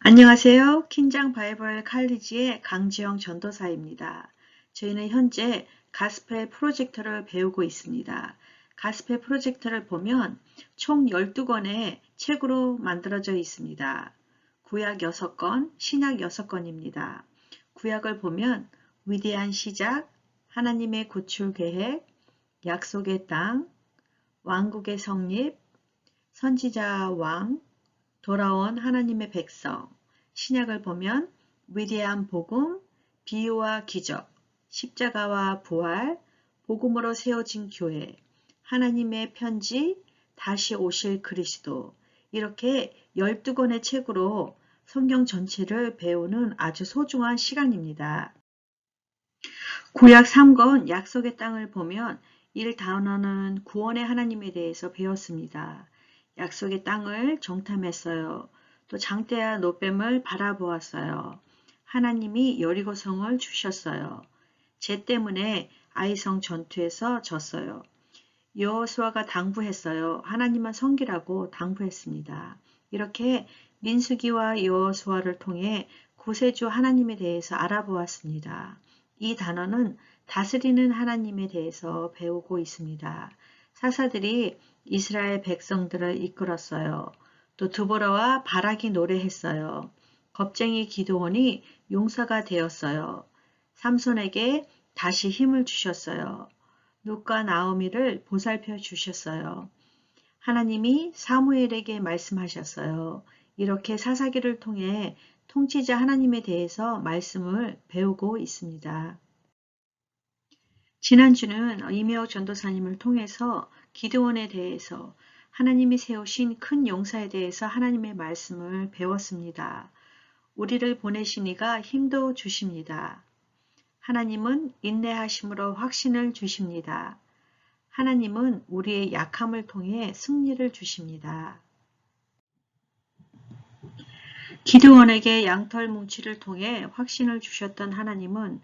안녕하세요. 킨장 바이블 칼리지의 강지영 전도사입니다. 저희는 현재 가스펠 프로젝트를 배우고 있습니다. 가스펠 프로젝트를 보면 총 12권의 책으로 만들어져 있습니다. 구약 6권, 신약 6권입니다. 구약을 보면 위대한 시작, 하나님의 구출 계획, 약속의 땅, 왕국의 성립, 선지자 왕, 돌아온 하나님의 백성, 신약을 보면 위대한 복음, 비유와 기적, 십자가와 부활, 복음으로 세워진 교회, 하나님의 편지, 다시 오실 그리스도 이렇게 12권의 책으로 성경 전체를 배우는 아주 소중한 시간입니다. 구약 3권 약속의 땅을 보면 1단원은 구원의 하나님에 대해서 배웠습니다. 약속의 땅을 정탐했어요. 또 장대와 노뱀을 바라보았어요. 하나님이 여리고성을 주셨어요. 제 때문에 아이성 전투에서 졌어요. 여호수아가 당부했어요. 하나님만 섬기라고 당부했습니다. 이렇게 민수기와 여호수아를 통해 구세주 하나님에 대해서 알아보았습니다. 이 단어는 다스리는 하나님에 대해서 배우고 있습니다. 사사들이 이스라엘 백성들을 이끌었어요. 또 드보라와 바락이 노래했어요. 겁쟁이 기도원이 용사가 되었어요. 삼손에게 다시 힘을 주셨어요. 룻과 나오미를 보살펴 주셨어요. 하나님이 사무엘에게 말씀하셨어요. 이렇게 사사기를 통해 통치자 하나님에 대해서 말씀을 배우고 있습니다. 지난주는 이메오 전도사님을 통해서 기도원에 대해서 하나님이 세우신 큰 용사에 대해서 하나님의 말씀을 배웠습니다. 우리를 보내신 이가 힘도 주십니다. 하나님은 인내하심으로 확신을 주십니다. 하나님은 우리의 약함을 통해 승리를 주십니다. 기드원에게 양털 뭉치를 통해 확신을 주셨던 하나님은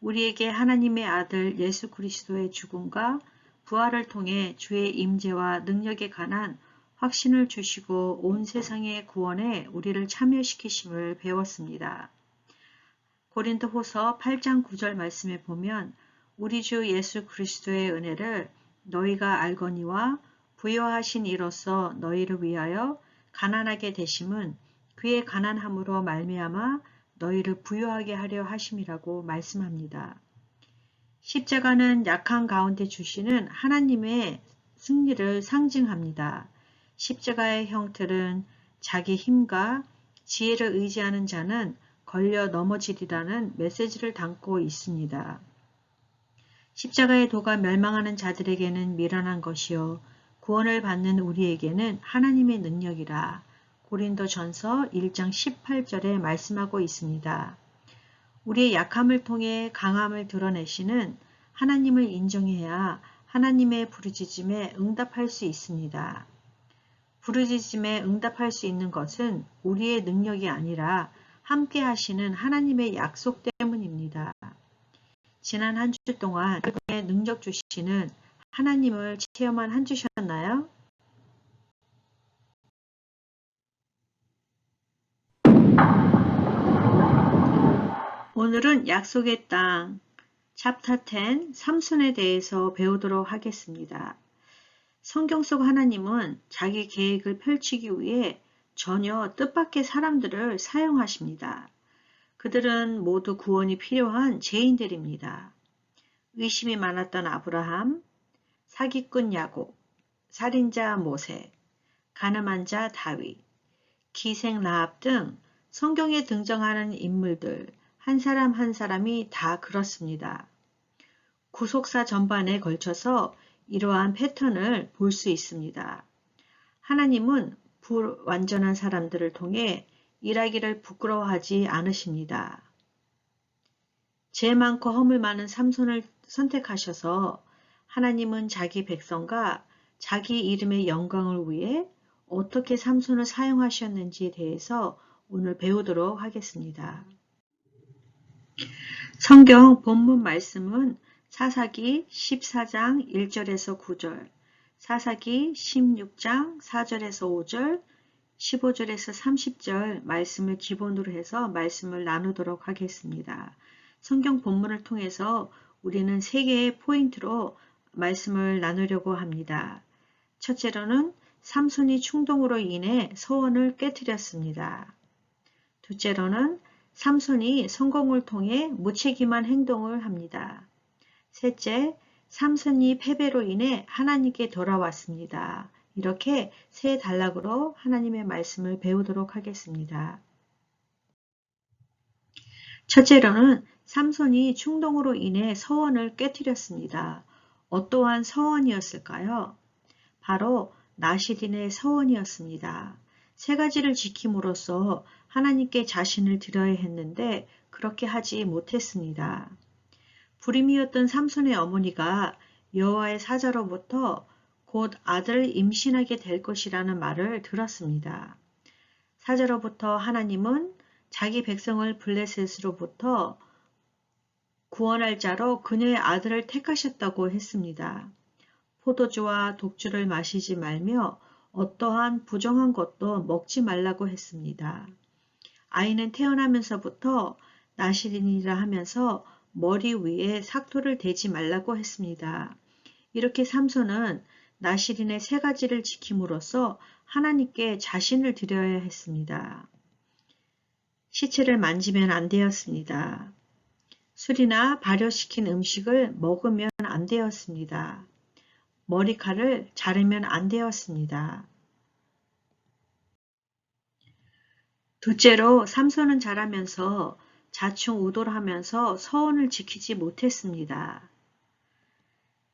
우리에게 하나님의 아들 예수 그리스도의 죽음과 부활을 통해 주의 임재와 능력에 관한 확신을 주시고 온 세상의 구원에 우리를 참여시키심을 배웠습니다. 고린도 호서 8장 9절 말씀에 보면 우리 주 예수 그리스도의 은혜를 너희가 알거니와 부여하신 이로써 너희를 위하여 가난하게 되심은 그의 가난함으로 말미암아 너희를 부여하게 하려 하심이라고 말씀합니다. 십자가는 약한 가운데 주시는 하나님의 승리를 상징합니다. 십자가의 형틀은 자기 힘과 지혜를 의지하는 자는 걸려 넘어지리라는 메시지를 담고 있습니다. 십자가의 도가 멸망하는 자들에게는 미련한 것이요 구원을 받는 우리에게는 하나님의 능력이라 고린도 전서 1장 18절에 말씀하고 있습니다. 우리의 약함을 통해 강함을 드러내시는 하나님을 인정해야 하나님의 부르짖음에 응답할 수 있습니다. 부르짖음에 응답할 수 있는 것은 우리의 능력이 아니라 함께 하시는 하나님의 약속 때문입니다. 지난 한 주 동안 능력 주시는 하나님을 체험한 한 주셨나요? 오늘은 약속의 땅 챕터 10 삼손에 대해서 배우도록 하겠습니다. 성경 속 하나님은 자기 계획을 펼치기 위해 전혀 뜻밖의 사람들을 사용하십니다. 그들은 모두 구원이 필요한 죄인들입니다. 의심이 많았던 아브라함, 사기꾼 야곱, 살인자 모세, 가늠한 자 다윗, 기생 라합 등 성경에 등장하는 인물들 한 사람 한 사람이 다 그렇습니다. 구속사 전반에 걸쳐서 이러한 패턴을 볼 수 있습니다. 하나님은 불완전한 사람들을 통해 일하기를 부끄러워하지 않으십니다. 죄 많고 허물 많은 삼손을 선택하셔서 하나님은 자기 백성과 자기 이름의 영광을 위해 어떻게 삼손을 사용하셨는지에 대해서 오늘 배우도록 하겠습니다. 성경 본문 말씀은 사사기 14장 1절에서 9절, 사사기 16장 4절에서 5절, 15절에서 30절 말씀을 기본으로 해서 말씀을 나누도록 하겠습니다. 성경 본문을 통해서 우리는 세 개의 포인트로 말씀을 나누려고 합니다. 첫째로는 삼손이 충동으로 인해 서원을 깨뜨렸습니다. 둘째로는 삼손이 성공을 통해 무책임한 행동을 합니다. 셋째, 삼손이 패배로 인해 하나님께 돌아왔습니다. 이렇게 세 단락으로 하나님의 말씀을 배우도록 하겠습니다. 첫째로는 삼손이 충동으로 인해 서원을 깨뜨렸습니다. 어떠한 서원이었을까요? 바로 나시딘의 서원이었습니다. 세 가지를 지킴으로써 하나님께 자신을 드려야 했는데 그렇게 하지 못했습니다. 불임이었던 삼손의 어머니가 여호와의 사자로부터 곧 아들을 임신하게 될 것이라는 말을 들었습니다. 사자로부터 하나님은 자기 백성을 블레셋으로부터 구원할 자로 그녀의 아들을 택하셨다고 했습니다. 포도주와 독주를 마시지 말며 어떠한 부정한 것도 먹지 말라고 했습니다. 아이는 태어나면서부터 나시린이라 하면서 머리 위에 삭토를 대지 말라고 했습니다. 이렇게 삼손은 나시린의 세 가지를 지킴으로써 하나님께 자신을 드려야 했습니다. 시체를 만지면 안 되었습니다. 술이나 발효시킨 음식을 먹으면 안 되었습니다. 머리칼을 자르면 안 되었습니다. 둘째로 삼손은 자라면서 자충우돌 하면서 서원을 지키지 못했습니다.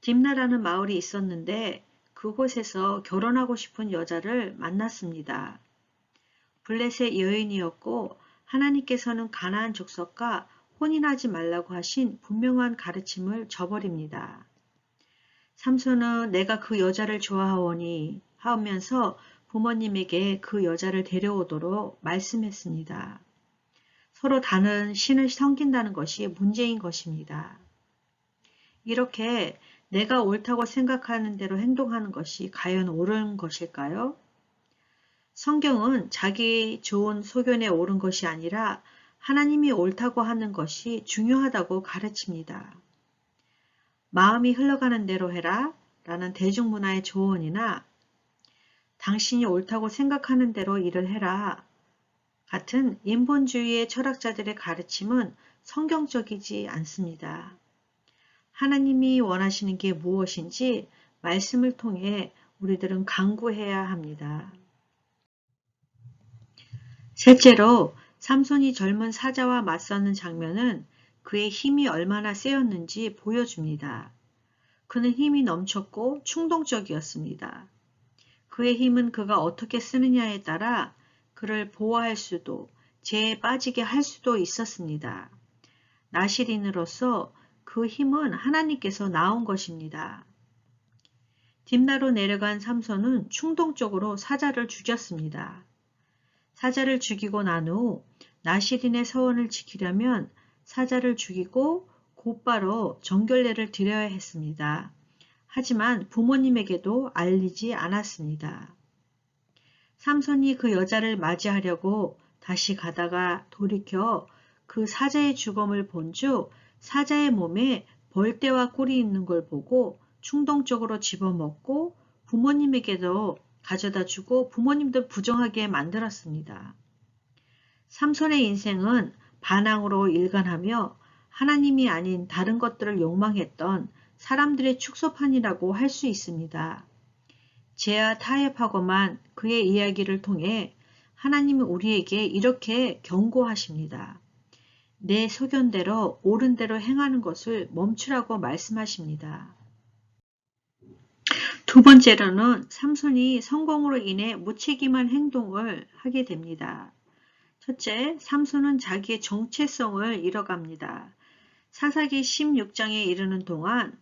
딥나라는 마을이 있었는데 그곳에서 결혼하고 싶은 여자를 만났습니다. 블레셋 여인이었고 하나님께서는 가나안 족속과 혼인하지 말라고 하신 분명한 가르침을 저버립니다. 삼손은 내가 그 여자를 좋아하오니 하면서 부모님에게 그 여자를 데려오도록 말씀했습니다. 서로 다른 신을 섬긴다는 것이 문제인 것입니다. 이렇게 내가 옳다고 생각하는 대로 행동하는 것이 과연 옳은 것일까요? 성경은 자기 좋은 소견에 옳은 것이 아니라 하나님이 옳다고 하는 것이 중요하다고 가르칩니다. 마음이 흘러가는 대로 해라 라는 대중문화의 조언이나 당신이 옳다고 생각하는 대로 일을 해라 같은 인본주의의 철학자들의 가르침은 성경적이지 않습니다. 하나님이 원하시는 게 무엇인지 말씀을 통해 우리들은 강구해야 합니다. 셋째로 삼손이 젊은 사자와 맞서는 장면은 그의 힘이 얼마나 세였는지 보여줍니다. 그는 힘이 넘쳤고 충동적이었습니다. 그의 힘은 그가 어떻게 쓰느냐에 따라 그를 보호할 수도 재에 빠지게 할 수도 있었습니다. 나시린으로서 그 힘은 하나님께서 나온 것입니다. 딥나로 내려간 삼손은 충동적으로 사자를 죽였습니다. 사자를 죽이고 난 후 나시린의 서원을 지키려면 사자를 죽이고 곧바로 정결례를 드려야 했습니다. 하지만 부모님에게도 알리지 않았습니다. 삼손이 그 여자를 맞이하려고 다시 가다가 돌이켜 그 사자의 죽음을 본즉 사자의 몸에 벌떼와 꿀이 있는 걸 보고 충동적으로 집어먹고 부모님에게도 가져다 주고 부모님도 부정하게 만들었습니다. 삼손의 인생은 반항으로 일관하며 하나님이 아닌 다른 것들을 욕망했던 사람들의 축소판이라고 할 수 있습니다. 제야 타협하고만 그의 이야기를 통해 하나님이 우리에게 이렇게 경고하십니다. 내 소견대로 옳은 대로 행하는 것을 멈추라고 말씀하십니다. 두 번째로는 삼손이 성공으로 인해 무책임한 행동을 하게 됩니다. 첫째, 삼손은 자기의 정체성을 잃어갑니다. 사사기 16장에 이르는 동안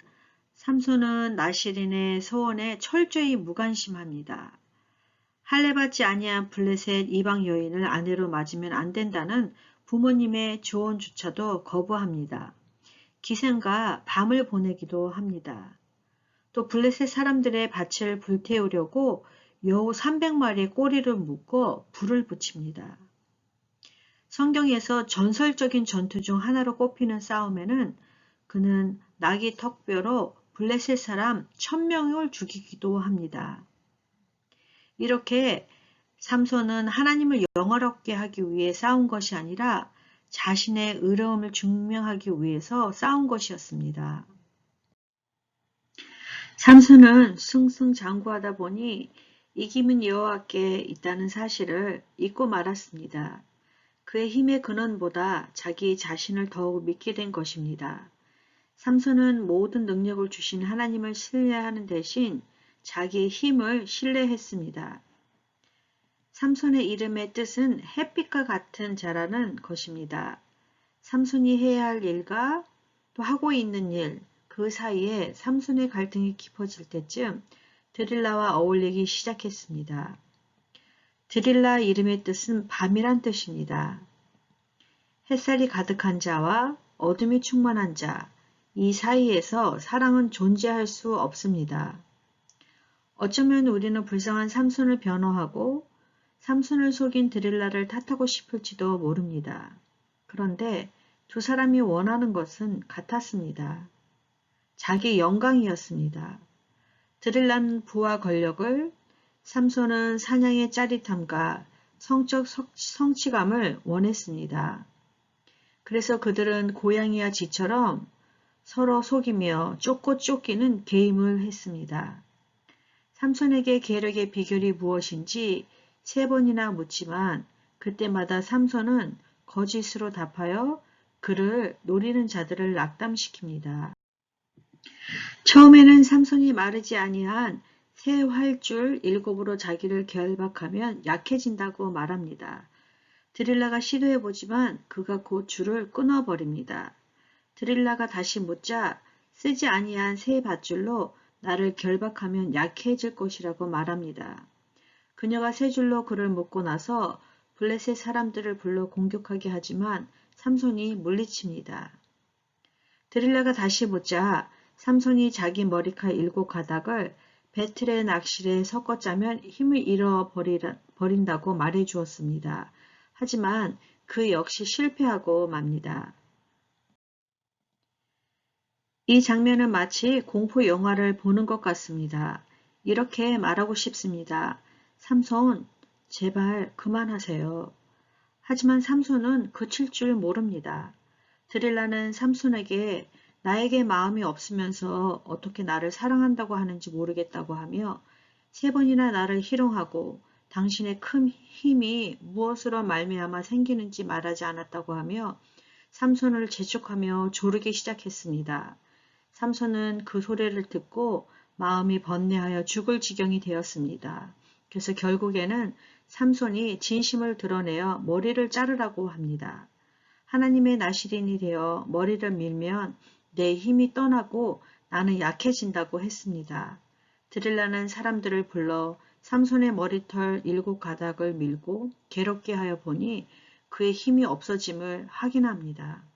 삼손은 나시린의 소원에 철저히 무관심합니다. 할례받지 아니한 블레셋 이방 여인을 아내로 맞으면 안 된다는 부모님의 조언조차도 거부합니다. 기생과 밤을 보내기도 합니다. 또 블레셋 사람들의 밭을 불태우려고 여우 300마리의 꼬리를 묶고 불을 붙입니다. 성경에서 전설적인 전투 중 하나로 꼽히는 싸움에는 그는 나귀 턱뼈로 블레셋 사람 1000명을 죽이기도 합니다. 이렇게 삼손은 하나님을 영화롭게 하기 위해 싸운 것이 아니라 자신의 의로움을 증명하기 위해서 싸운 것이었습니다. 삼손은 승승장구하다 보니 이김은 여호와께 있다는 사실을 잊고 말았습니다. 그의 힘의 근원보다 자기 자신을 더욱 믿게 된 것입니다. 삼손은 모든 능력을 주신 하나님을 신뢰하는 대신 자기의 힘을 신뢰했습니다. 삼손의 이름의 뜻은 햇빛과 같은 자라는 것입니다. 삼손이 해야 할 일과 또 하고 있는 일, 그 사이에 삼손의 갈등이 깊어질 때쯤 드릴라와 어울리기 시작했습니다. 드릴라 이름의 뜻은 밤이란 뜻입니다. 햇살이 가득한 자와 어둠이 충만한 자, 이 사이에서 사랑은 존재할 수 없습니다. 어쩌면 우리는 불쌍한 삼손을 변호하고 삼손을 속인 드릴라를 탓하고 싶을지도 모릅니다. 그런데 두 사람이 원하는 것은 같았습니다. 자기 영광이었습니다. 드릴라는 부와 권력을, 삼손은 사냥의 짜릿함과 성적 성취감을 원했습니다. 그래서 그들은 고양이와 쥐처럼 서로 속이며 쫓고 쫓기는 게임을 했습니다. 삼손에게 계력의 비결이 무엇인지 세 번이나 묻지만 그때마다 삼손은 거짓으로 답하여 그를 노리는 자들을 낙담시킵니다. 처음에는 삼손이 마르지 아니한 새 활줄 일곱으로 자기를 결박하면 약해진다고 말합니다. 드릴라가 시도해보지만 그가 곧 줄을 끊어버립니다. 드릴라가 다시 묻자 쓰지 아니한 새 밧줄로 나를 결박하면 약해질 것이라고 말합니다. 그녀가 세 줄로 그를 묶고 나서 블레셋 사람들을 불러 공격하게 하지만 삼손이 물리칩니다. 드릴라가 다시 묻자 삼손이 자기 머리칼 일곱 가닥을 배틀의 낚실에 섞어 짜면 힘을 잃어버린다고 말해 주었습니다. 하지만 그 역시 실패하고 맙니다. 이 장면은 마치 공포 영화를 보는 것 같습니다. 이렇게 말하고 싶습니다. 삼손, 제발 그만하세요. 하지만 삼손은 그칠 줄 모릅니다. 드릴라는 삼손에게 나에게 마음이 없으면서 어떻게 나를 사랑한다고 하는지 모르겠다고 하며 세 번이나 나를 희롱하고 당신의 큰 힘이 무엇으로 말미암아 생기는지 말하지 않았다고 하며 삼손을 재촉하며 조르기 시작했습니다. 삼손은 그 소리를 듣고 마음이 번뇌하여 죽을 지경이 되었습니다. 그래서 결국에는 삼손이 진심을 드러내어 머리를 자르라고 합니다. 하나님의 나시린이 되어 머리를 밀면 내 힘이 떠나고 나는 약해진다고 했습니다. 드릴라는 사람들을 불러 삼손의 머리털 일곱 가닥을 밀고 괴롭게 하여 보니 그의 힘이 없어짐을 확인합니다.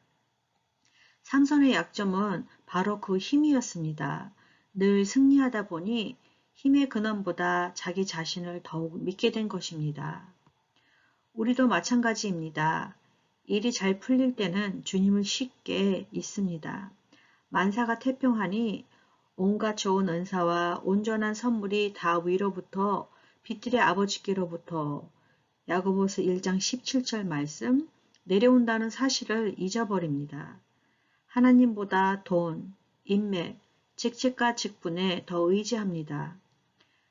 삼손의 약점은 바로 그 힘이었습니다. 늘 승리하다 보니 힘의 근원보다 자기 자신을 더욱 믿게 된 것입니다. 우리도 마찬가지입니다. 일이 잘 풀릴 때는 주님을 쉽게 잊습니다. 만사가 태평하니 온갖 좋은 은사와 온전한 선물이 다 위로부터 빛들의 아버지께로부터 야고보서 1장 17절 말씀 내려온다는 사실을 잊어버립니다. 하나님보다 돈, 인맥, 직책과 직분에 더 의지합니다.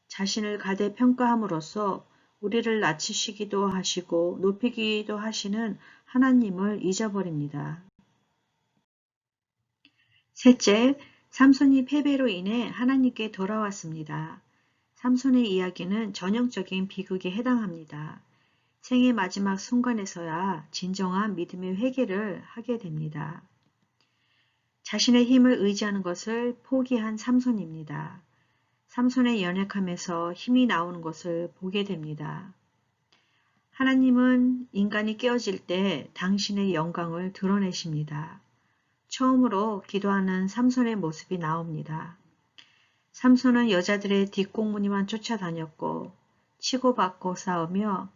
자신을 가대 평가함으로써 우리를 낮추시기도 하시고 높이기도 하시는 하나님을 잊어버립니다. 셋째, 삼손이 패배로 인해 하나님께 돌아왔습니다. 삼손의 이야기는 전형적인 비극에 해당합니다. 생의 마지막 순간에서야 진정한 믿음의 회개를 하게 됩니다. 자신의 힘을 의지하는 것을 포기한 삼손입니다. 삼손의 연약함에서 힘이 나오는 것을 보게 됩니다. 하나님은 인간이 깨어질 때 당신의 영광을 드러내십니다. 처음으로 기도하는 삼손의 모습이 나옵니다. 삼손은 여자들의 뒷공무니만 쫓아다녔고 치고받고 싸우며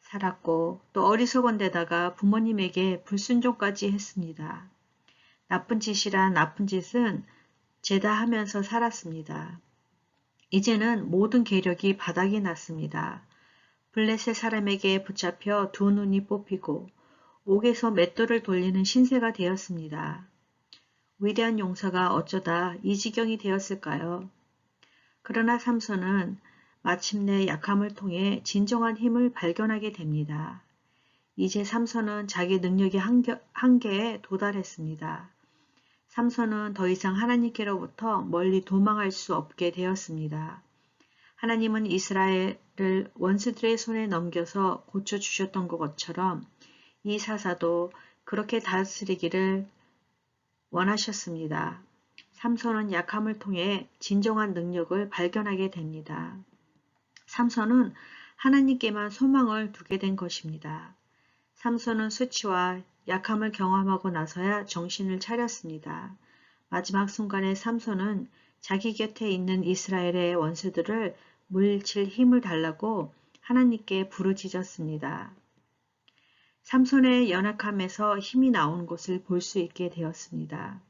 살았고 또 어리석은 데다가 부모님에게 불순종까지 했습니다. 나쁜 짓이란 나쁜 짓은 죄다 하면서 살았습니다. 이제는 모든 계력이 바닥이 났습니다. 블레셋 사람에게 붙잡혀 두 눈이 뽑히고 옥에서 맷돌을 돌리는 신세가 되었습니다. 위대한 용사가 어쩌다 이 지경이 되었을까요? 그러나 삼손은 마침내 약함을 통해 진정한 힘을 발견하게 됩니다. 이제 삼손은 자기 능력의 한계에 도달했습니다. 삼손은 더 이상 하나님께로부터 멀리 도망할 수 없게 되었습니다. 하나님은 이스라엘을 원수들의 손에 넘겨서 고쳐주셨던 것처럼 이 사사도 그렇게 다스리기를 원하셨습니다. 삼손은 약함을 통해 진정한 능력을 발견하게 됩니다. 삼손은 하나님께만 소망을 두게 된 것입니다. 삼손은 수치와 약함을 경험하고 나서야 정신을 차렸습니다. 마지막 순간에 삼손은 자기 곁에 있는 이스라엘의 원수들을 물칠 힘을 달라고 하나님께 부르짖었습니다. 삼손의 연약함에서 힘이 나오는 것을 볼 수 있게 되었습니다.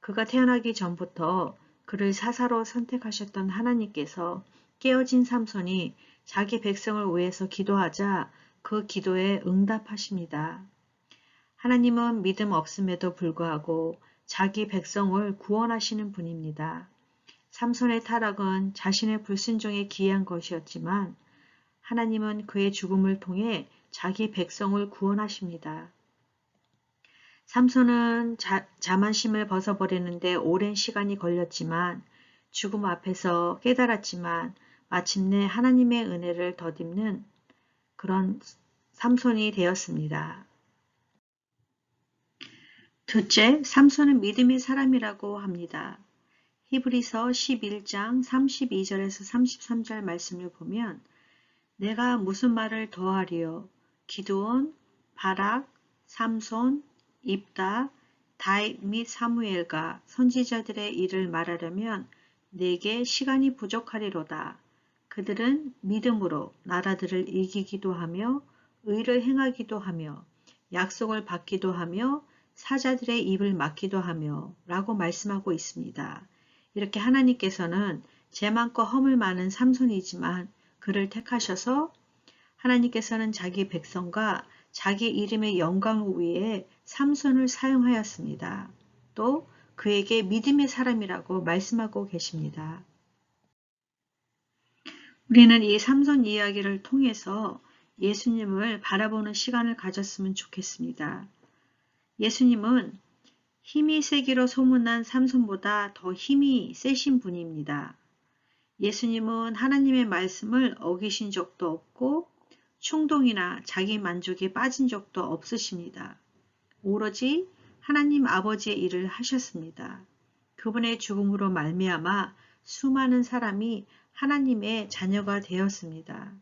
그가 태어나기 전부터 그를 사사로 선택하셨던 하나님께서 깨어진 삼손이 자기 백성을 위해서 기도하자 그 기도에 응답하십니다. 하나님은 믿음 없음에도 불구하고 자기 백성을 구원하시는 분입니다. 삼손의 타락은 자신의 불순종에 기이한 것이었지만 하나님은 그의 죽음을 통해 자기 백성을 구원하십니다. 삼손은 자, 자만심을 벗어버리는데 오랜 시간이 걸렸지만 죽음 앞에서 깨달았지만 마침내 하나님의 은혜를 덧입는 그런 삼손이 되었습니다. 둘째, 삼손은 믿음의 사람이라고 합니다. 히브리서 11장 32절에서 33절 말씀을 보면 내가 무슨 말을 더하리요? 기드온, 바락, 삼손, 입다, 다윗 및 사무엘과 선지자들의 일을 말하려면 내게 시간이 부족하리로다. 그들은 믿음으로 나라들을 이기기도 하며 의를 행하기도 하며 약속을 받기도 하며 사자들의 입을 막기도 하며 라고 말씀하고 있습니다. 이렇게 하나님께서는 제 많고 허물 많은 삼손이지만 그를 택하셔서 하나님께서는 자기 백성과 자기 이름의 영광을 위해 삼손을 사용하였습니다. 또 그에게 믿음의 사람이라고 말씀하고 계십니다. 우리는 이 삼손 이야기를 통해서 예수님을 바라보는 시간을 가졌으면 좋겠습니다. 예수님은 힘이 세기로 소문난 삼손보다 더 힘이 세신 분입니다. 예수님은 하나님의 말씀을 어기신 적도 없고 충동이나 자기 만족에 빠진 적도 없으십니다. 오로지 하나님 아버지의 일을 하셨습니다. 그분의 죽음으로 말미암아 수많은 사람이 하나님의 자녀가 되었습니다.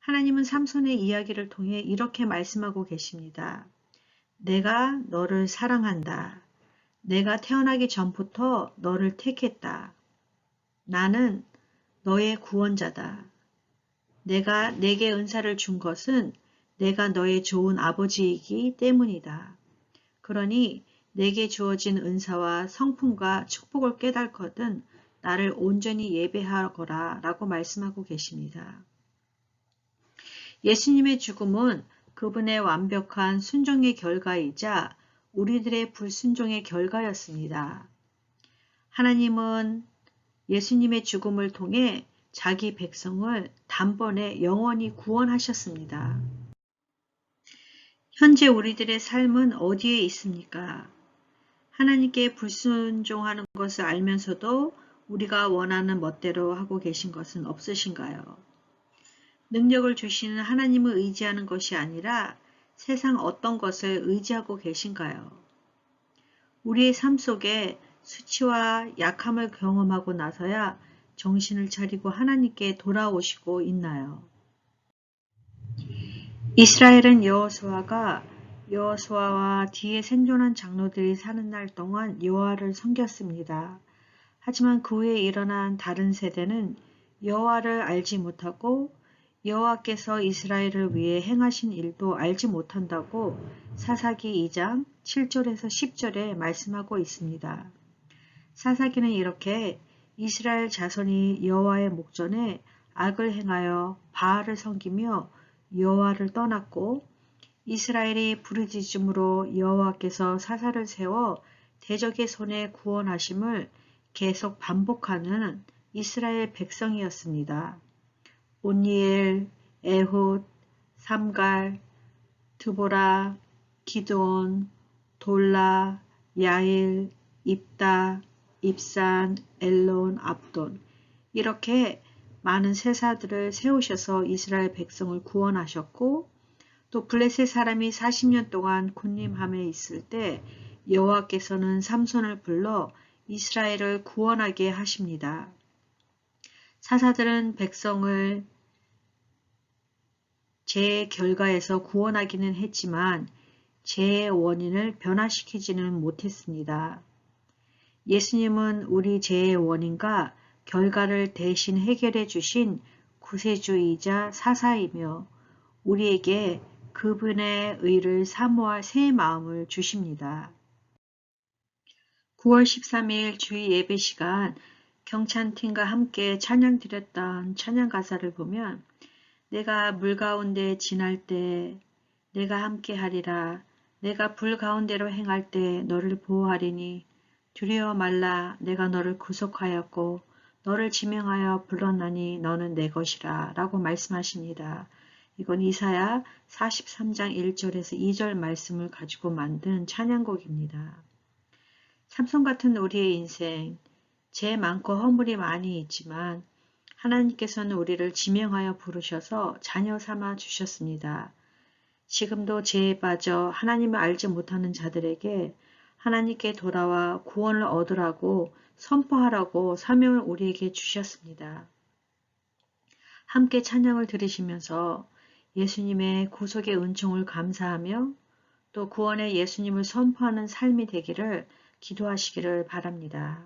하나님은 삼손의 이야기를 통해 이렇게 말씀하고 계십니다. 내가 너를 사랑한다. 내가 태어나기 전부터 너를 택했다. 나는 너의 구원자다. 내가 내게 은사를 준 것은 내가 너의 좋은 아버지이기 때문이다. 그러니 내게 주어진 은사와 성품과 축복을 깨달거든 나를 온전히 예배하거라 라고 말씀하고 계십니다. 예수님의 죽음은 그분의 완벽한 순종의 결과이자 우리들의 불순종의 결과였습니다. 하나님은 예수님의 죽음을 통해 자기 백성을 단번에 영원히 구원하셨습니다. 현재 우리들의 삶은 어디에 있습니까? 하나님께 불순종하는 것을 알면서도 우리가 원하는 멋대로 하고 계신 것은 없으신가요? 능력을 주시는 하나님을 의지하는 것이 아니라 세상 어떤 것을 의지하고 계신가요? 우리의 삶 속에 수치와 약함을 경험하고 나서야 정신을 차리고 하나님께 돌아오시고 있나요? 이스라엘은 여호수아가 여호수아와 뒤에 생존한 장로들이 사는 날 동안 여호와를 섬겼습니다. 하지만 그 후에 일어난 다른 세대는 여호와를 알지 못하고 여호와께서 이스라엘을 위해 행하신 일도 알지 못한다고 사사기 2장 7절에서 10절에 말씀하고 있습니다. 사사기는 이렇게 이스라엘 자손이 여호와의 목전에 악을 행하여 바알을 섬기며 여호와를 떠났고 이스라엘이 부르짖음으로 여호와께서 사사를 세워 대적의 손에 구원하심을 계속 반복하는 이스라엘 백성이었습니다. 온니엘, 에훗, 삼갈, 드보라, 기드온, 돌라, 야일, 입다, 입산, 엘론, 압돈 이렇게 많은 세사들을 세우셔서 이스라엘 백성을 구원하셨고 또 블레셋 사람이 40년 동안 군림함에 있을 때 여호와께서는 삼손을 불러 이스라엘을 구원하게 하십니다. 사사들은 백성을 죄의 결과에서 구원하기는 했지만 죄의 원인을 변화시키지는 못했습니다. 예수님은 우리 죄의 원인과 결과를 대신 해결해 주신 구세주이자 사사이며 우리에게 그분의 의를 사모할 새 마음을 주십니다. 9월 13일 주의 예배 시간 경찬팀과 함께 찬양 드렸던 찬양 가사를 보면 내가 물 가운데 지날 때 내가 함께 하리라 내가 불 가운데로 행할 때 너를 보호하리니 두려워 말라 내가 너를 구속하였고 너를 지명하여 불렀나니 너는 내 것이라 라고 말씀하십니다. 이건 이사야 43장 1절에서 2절 말씀을 가지고 만든 찬양곡입니다. 삼손 같은 우리의 인생, 죄 많고 허물이 많이 있지만 하나님께서는 우리를 지명하여 부르셔서 자녀 삼아 주셨습니다. 지금도 죄에 빠져 하나님을 알지 못하는 자들에게 하나님께 돌아와 구원을 얻으라고 선포하라고 사명을 우리에게 주셨습니다. 함께 찬양을 들으시면서 예수님의 구속의 은총을 감사하며 또 구원의 예수님을 선포하는 삶이 되기를 기도하시기를 바랍니다.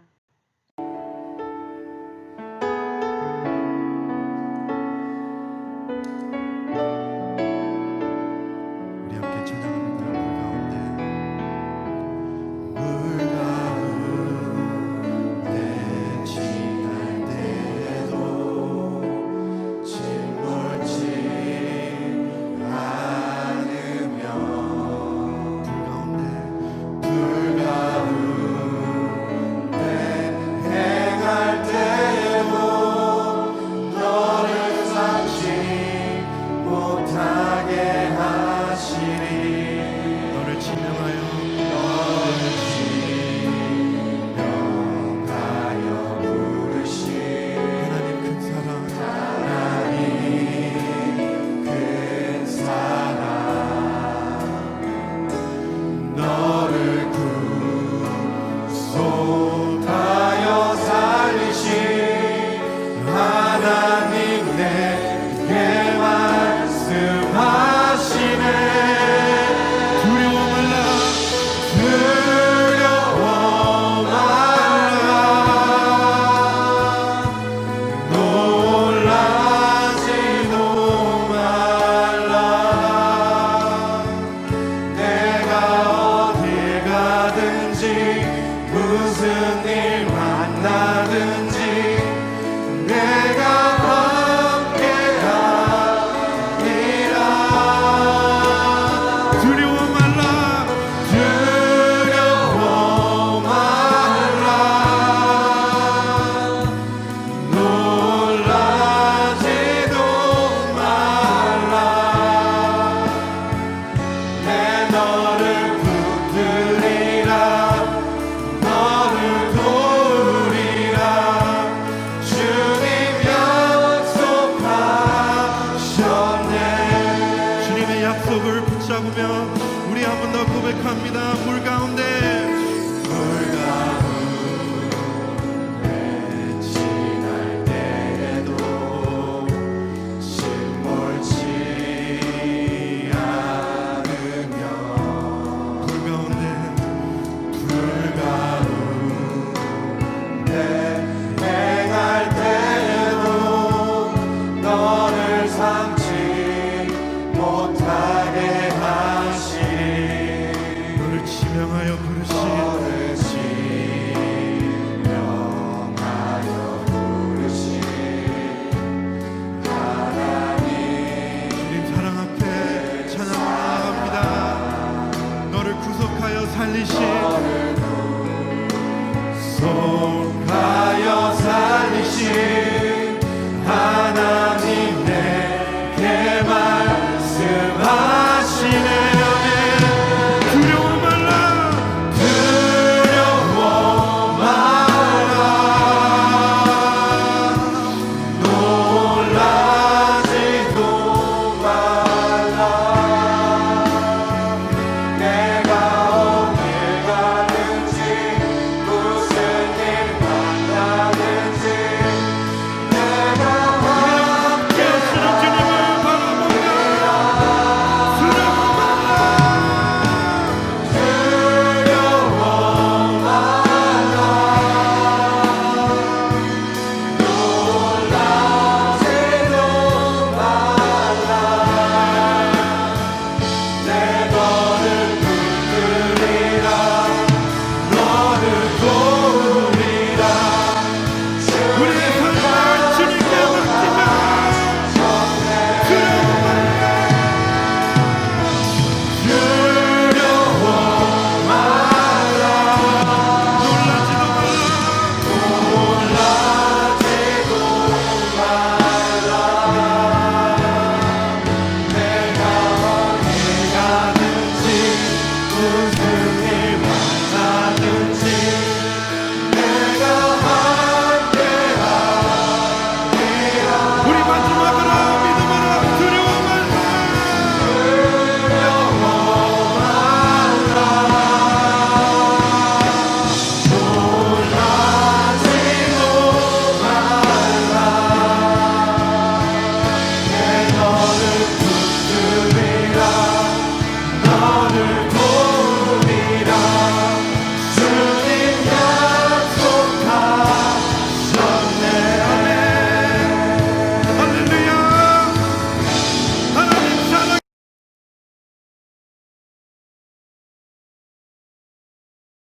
vontade.